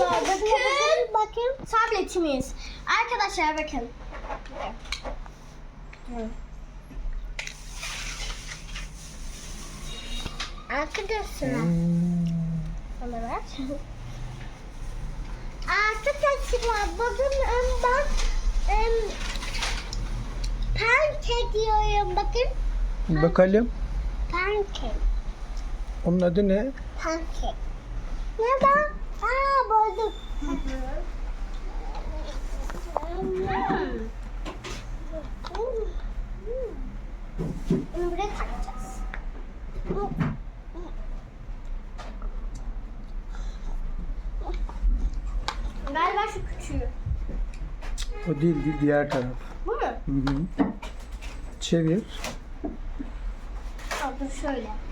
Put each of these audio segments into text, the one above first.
Arkadaşlar bakın. Bakın. Tabletimiz. Arkadaşlar bakın. Arkadaşlar. Hmm. Bana ver. Arkadaşlar bakın ben em, pancake yiyorum bakın. Bakalım. Pancake. Onun adı ne? Pancake. Neden? Aa buldum. Bunu buraya takacağız. Galiba şu küçüğü. O değil, değil diğer taraf. Bu mu? Hı hı. Çevir. Dur şöyle.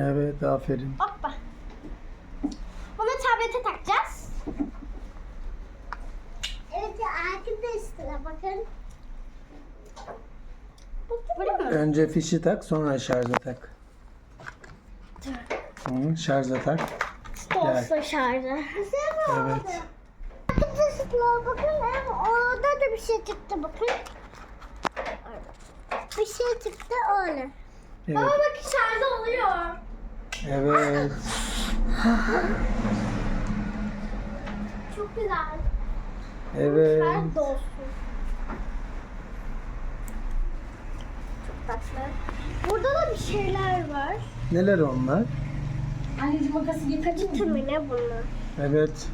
Evet, aferin. Hoppa. Bunu tablete takacağız. Evet arkadaşlar bakın. Mi? Önce fişi tak, sonra şarja tak. Hı, şarja tak. Olsa şarjı. Evet. Arkadaşlar bakın orada da bir şey çıktı bakın. Bir şey çıktı öyle. Evet. Ama bakın şarjı oluyor. Evet. Çok güzel. Evet. Şarj da olsun. Çok tatlı. Burada da bir şeyler var. Neler onlar? Anneciğim makası getirdin mi? Tümü ne bunlar? Evet.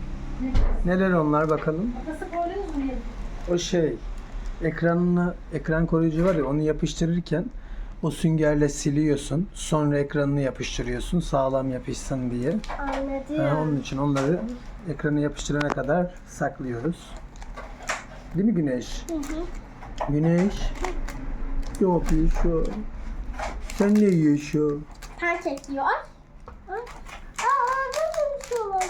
Neler onlar bakalım? Makası koydunuz mu? O şey ekranını ekran koruyucu var ya onu yapıştırırken o süngerle siliyorsun. Sonra ekranını yapıştırıyorsun sağlam yapışsın diye. Anladım. Ha, onun için onları ekranı yapıştırana kadar saklıyoruz. Değil mi Güneş? Güneş. Ne yapıyorsun? Sen ne yiyorsun? Pankek yiyor. Aa, da bir şey var.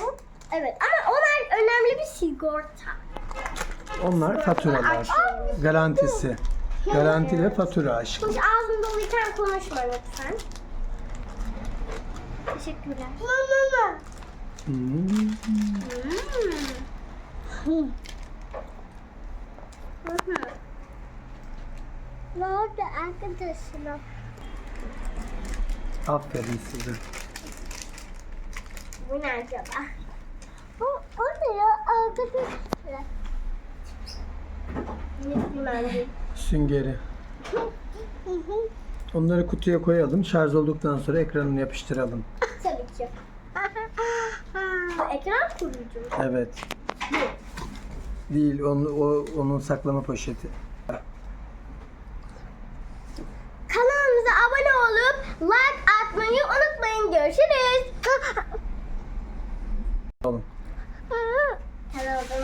Evet ama onlar önemli bir sigorta. Onlar faturalar. Garantisi. Garanti ve fatura aşkım. Kuş ağzın doluyken konuşma lütfen. Teşekkürler. Mama. Hmm. Hmm. Ne oldu arkadaşlar? Aferin size. Bu ne acaba? Bu, o ne ya arkadaşlar? Süngeri. Onları kutuya koyalım. Şarj olduktan sonra ekranını yapıştıralım. Tabii ki. Ekran koruyucu? Evet. Değil, onu, o, onun saklama poşeti. Kanalımıza abone olup like atmayı unutmayın. Görüşürüz. Oğlum.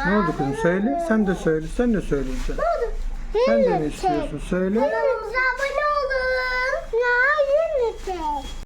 Ne oldu kızım? Söyle. Sen de söyle. Sen de söyleyeceksin. Sen de ne istiyorsun? Söyle. Kanalımıza abone olun. Ya tek.